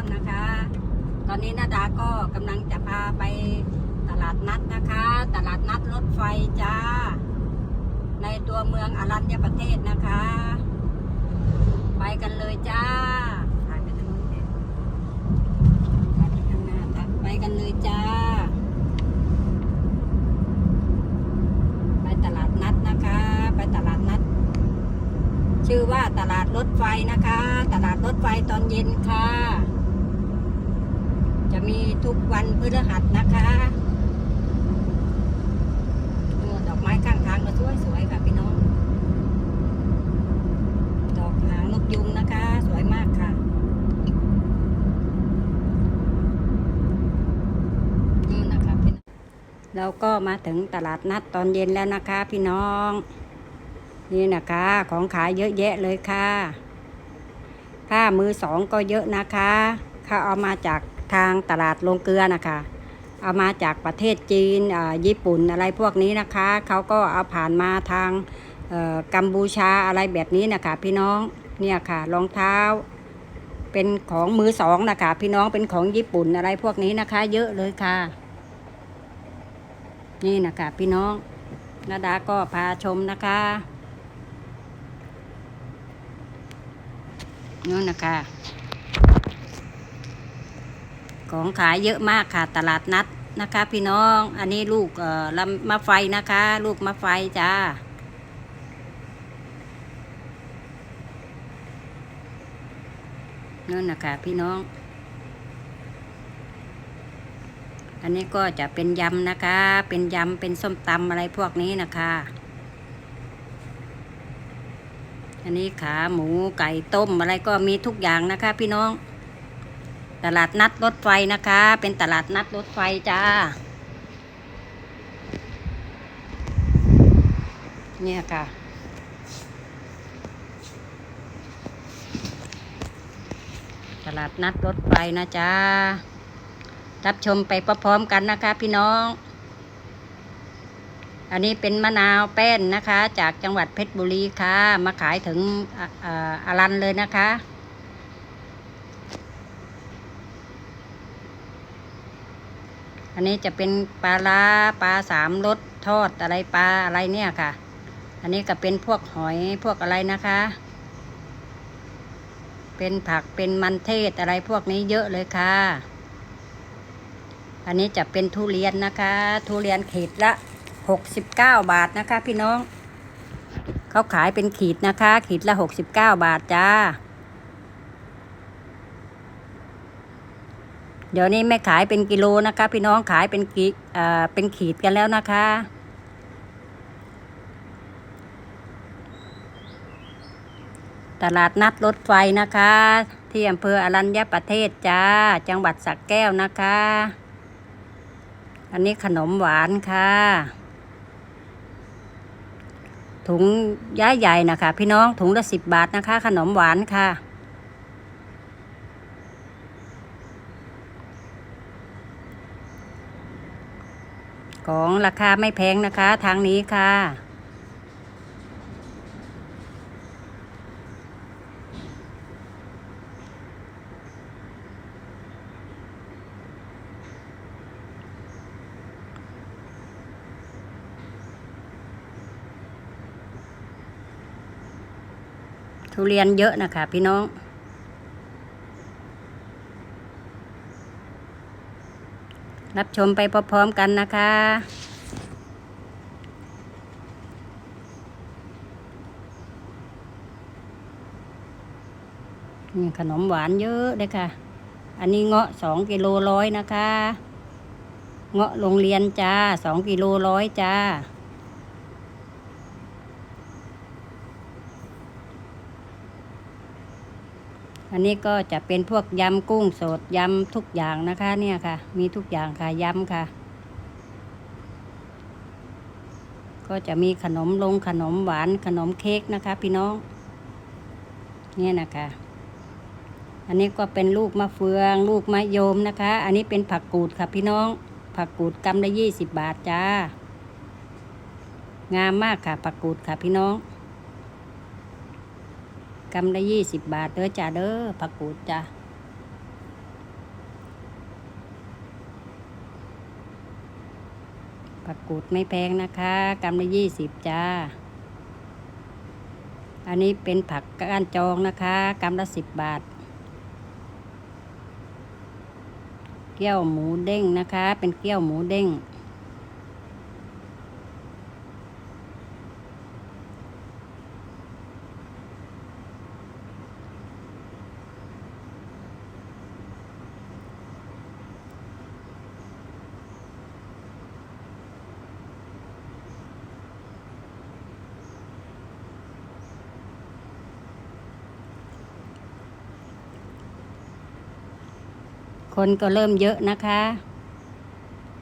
างนะคะ ตอนนี้นาดาก็กำลังจะพาไปตลาดนัดนะคะ ตลาดนัดรถไฟจ้า ในตัวเมืองอรัญญประเทศนะคะ ไปกันเลยจ้าไปกันเลยจ้า ไปตลาดนัดนะคะ ไปตลาดนัด ชื่อว่าตลาดรถไฟนะคะ ตลาดรถไฟตอนเย็นค่ะ จะมีทุกวันพฤหัสนะคะดอกไม้ข้างทางก็สวยสวยๆค่ะพี่น้อง ดอกหางนกยุงนะคะ สวยมากค่ะนี่นะคะพี่น้องเราก็มาถึงตลาดนัดตอนเย็นแล้วนะคะ พี่น้อง นี่นะคะ ของขายเยอะแยะเลยค่ะผ้ามือสองก็เยอะนะคะเขาเอามาจาก ทางตลาดลงเกลือนะคะ เอามาจากประเทศจีนอ่าญี่ปุ่นอะไรพวกนี้นะคะ เขาก็เอาผ่านมาทางอ่อกัมพูชาอะไรแบบนี้นะคะพี่น้องเนี่ยค่ะรองเท้า เป็นของมือสองนะคะพี่น้องเป็นของญี่ปุ่นอะไรพวกนี้นะคะ เยอะเลยค่ะ นี่นะคะพี่น้องนาดาก็พาชมนะคะนู่นนะคะ ของขายเยอะมากค่ะตลาดนัดนะคะ พี่น้อง อันนี้ลูกเอ่อลำมะไฟนะคะ ลูกมะไฟจ้านั่นนะคะพี่น้อง อันนี้ก็จะเป็นยำนะคะ เป็นยำ เป็นส้มตำอะไรพวกนี้นะคะ อันนี้ขาหมูไก่ต้มอะไรก็มีทุกอย่างนะคะ พี่น้อง ตลาดนัดรถไฟนะคะ เป็นตลาดนัดรถไฟจ้า เนี่ยค่ะ ตลาดนัดรถไฟนะจ๊ะรับชมไปพร้อมๆกันนะคะ พี่น้อง อันนี้เป็นมะนาวแป้นนะคะ จากจังหวัดเพชรบุรีค่ะ มาขายถึงออ,อารันเลยนะคะ อันนี้จะเป็นปลาล้าปลาสามรสทอดอะไรปลาอะไรเนี่ยค่ะ อันนี้ก็เป็นพวกหอยพวกอะไรนะคะ เป็นผักเป็นมันเทศอะไรพวกนี้เยอะเลยค่ะ อันนี้จะเป็นทุเรียนนะคะ ทุเรียนขีดละหกสิบเก้าบาทนะคะ พี่น้อง เขาขายเป็นขีดนะคะ ขีดละหกสิบเก้าบาทจ้า เดี๋ยวนี้ไม่ขายเป็นกิโลนะคะ พี่น้องขายเป็นกิเอ่อเป็นขีดกันแล้วนะคะ ตลาดนัดรถไฟนะคะ ที่อำเภออรัญญประเทศจ้า จังหวัดสักแก้วนะคะ อันนี้ขนมหวานค่ะ ถุงย้ายใหญ่นะคะ พี่น้องถุงละสิบบาทนะคะ ขนมหวานค่ะ ของราคาไม่แพงนะคะ ทางนี้ค่ะ ทุเรียนเยอะนะคะพี่น้อง รับชมไปพร้อมๆกันนะคะ นี่ขนมหวานเยอะเลยค่ะ อันนี้เงาะสองกิโลร้อยนะคะ เงาะโรงเรียนจ้าสองกิโลร้อยจ้า อันนี้ก็จะเป็นพวกยำกุ้งสดยำทุกอย่างนะคะ เนี่ยค่ะ มีทุกอย่างค่ะยำค่ะ ก็จะมีขนมลงขนมหวานขนมเค้กนะคะ พี่น้อง เนี่ยนะคะ อันนี้ก็เป็นลูกมะเฟือง ลูกมะยมนะคะ อันนี้เป็นผักกูดค่ะพี่น้อง ผักกูดกำละยี่สิบบาทจ้างามมากค่ะผักกูดค่ะพี่น้อง กำละยี่สิบบาทเด้อจ่าเด้อผักกูดจ่าผักกูดไม่แพงนะคะกำละยี่สิบจ่าอันนี้เป็นผักก้านจองนะคะกำละสิบบาทเกี้ยวหมูเด้งนะคะ เป็นเกี้ยวหมูเด้ง คนก็เริ่มเยอะนะคะ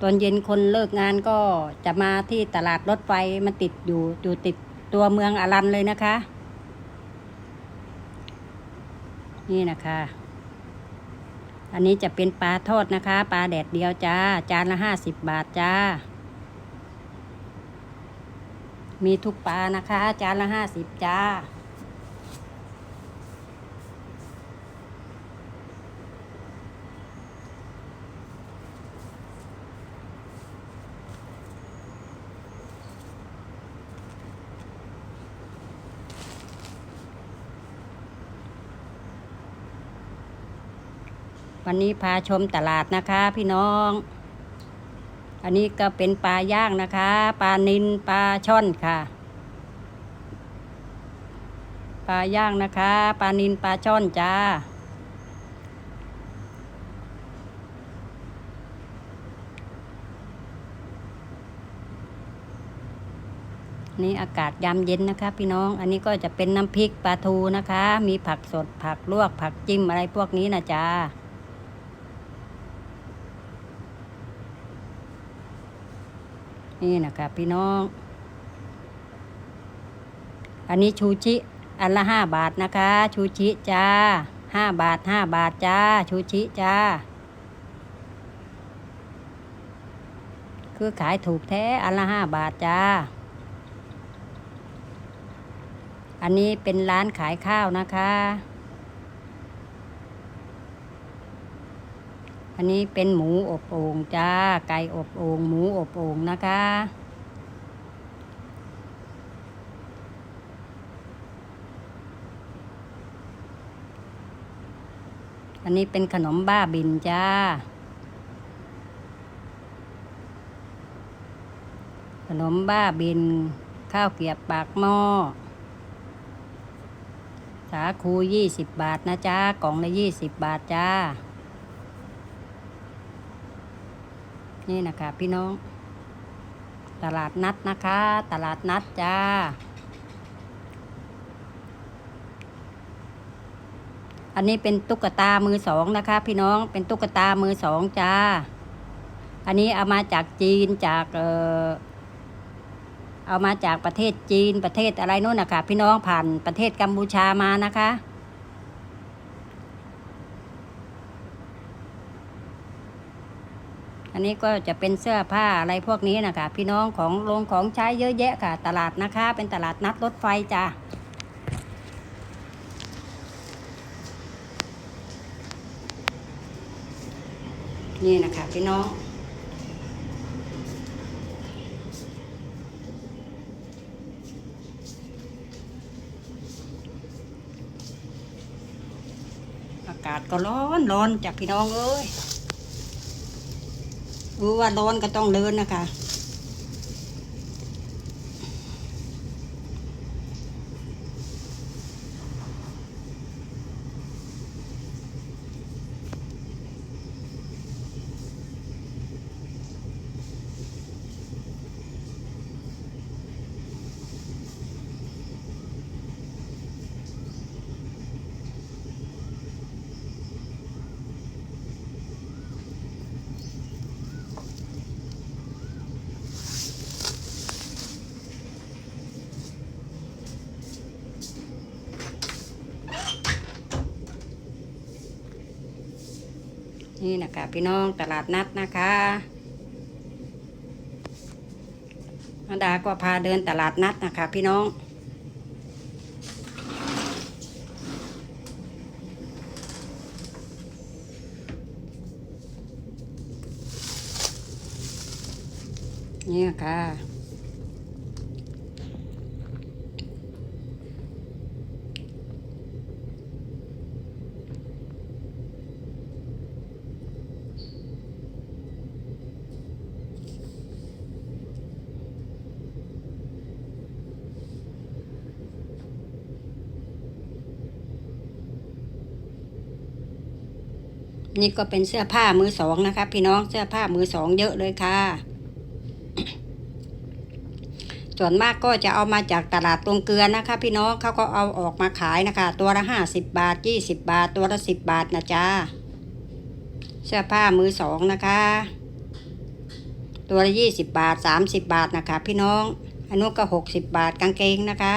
ตอนเย็นคนเลิกงานก็จะมาที่ตลาดรถไฟมันติดอยู่อยู่ติดตัวเมืองอารันเลยนะคะ นี่นะคะ อันนี้จะเป็นปลาทอดนะคะ ปลาแดดเดียวจ้า จานละห้าสิบบาทจ้า มีทุกปลานะคะ จานละห้าสิบจ้า วันนี้พาชมตลาดนะคะพี่น้อง อันนี้ก็เป็นปลาย่างนะคะ ปลานิลปลาช่อนค่ะ ปลาย่างนะคะ ปลานิลปลาช่อนจ้า นี่อากาศยามเย็นนะคะ พี่น้อง อันนี้ก็จะเป็นน้ำพริกปลาทูนะคะ มีผักสดผักลวกผักจิ้มอะไรพวกนี้นะจ๊ะ นี่นะคะพี่น้อง อันนี้ชูชิ อันละห้าบาทนะคะ ชูชิจ้าห้าบาทห้าบาทจ้า ชูชิจ้า คือขายถูกแท้ อันละห้าบาทจ้า อันนี้เป็นร้านขายข้าวนะคะ อันนี้เป็นหมูอบโอ่งจ้า ไก่อบโอ่งหมูอบโอ่งนะคะอันนี้เป็นขนมบ้าบินจ้า ขนมบ้าบิน ข้าวเกียบปากหม้อ สาคูยี่สิบบาทนะจ้ากล่องละยี่สิบบาทจ้า นี่นะคะพี่น้อง ตลาดนัดนะคะ ตลาดนัดจ้า อันนี้เป็นตุ๊กตามือสองนะคะ พี่น้องเป็นตุ๊กตามือสองจ้า อันนี้เอามาจากจีนจากเออเอามาจากประเทศจีนประเทศอะไรนู่นนะคะพี่น้องผ่านประเทศกัมพูชามานะคะ อันนี้ก็จะเป็นเสื้อผ้าอะไรพวกนี้นะคะ พี่น้องของลงของใช้เยอะแยะค่ะ ตลาดนะคะ เป็นตลาดนัดรถไฟจ้านี่นะคะพี่น้อง อากาศก็ร้อนร้อนจากพี่น้องเอ้ย รู้ว่าร้อนก็ต้องเดินนะคะ นี่นะคะพี่น้องตลาดนัดนะคะนาดาก็พาเดินตลาดนัดนะคะ พี่น้องนเนี่ยค่ะ นี่ก็เป็นเสื้อผ้ามือสองนะคะ พี่น้องเสื้อผ้ามือสองเยอะเลยค่ะ ส่วนมากก็จะเอามาจากตลาดตรงเกลือนะคะ พี่น้องเขาก็เอาออกมาขายนะคะ ตัวละห้าสิบบาทยี่สิบบาท ตัวละสิบบาทนะจ๊ะเสื้อผ้ามือสองนะคะ ตัวละยี่สิบบาทสามสิบบาทนะคะ พี่น้องอันนู้นก็หกสิบบาทกางเกงนะคะ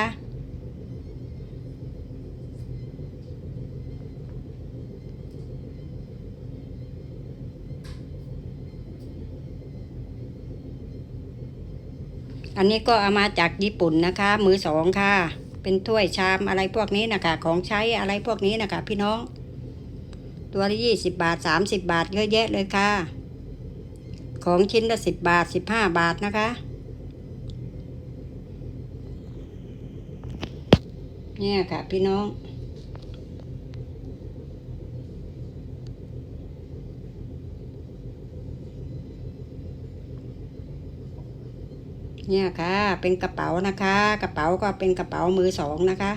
อันนี้ก็เอามาจากญี่ปุ่นนะคะ มือสองค่ะ เป็นถ้วยชามอะไรพวกนี้นะคะ ของใช้อะไรพวกนี้นะคะ พี่น้อง ตัวละยี่สิบบาทสามสิบบาทเยอะแยะเลยค่ะ ของชิ้นละสิบบาทสิบห้าบาทนะคะ เนี่ยค่ะพี่น้อง เนี่ยค่ะ เป็นกระเป๋านะคะ กระเป๋าก็เป็นกระเป๋ามือสองนะคะ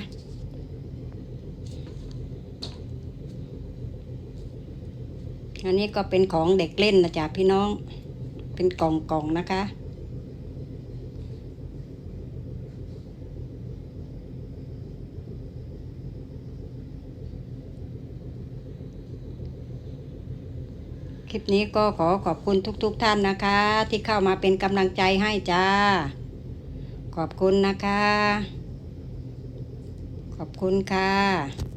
อันนี้ก็เป็นของเด็กเล่นนะจ๊ะพี่น้อง เป็นกล่องๆนะคะ ค ลิปนี้ก็ขอขอบคุณทุกๆทท่านนะคะ ที่เข้ามาเป็นกำลังใจให้จ้า ขอบคุณนะคะ ขอบคุณค่ะ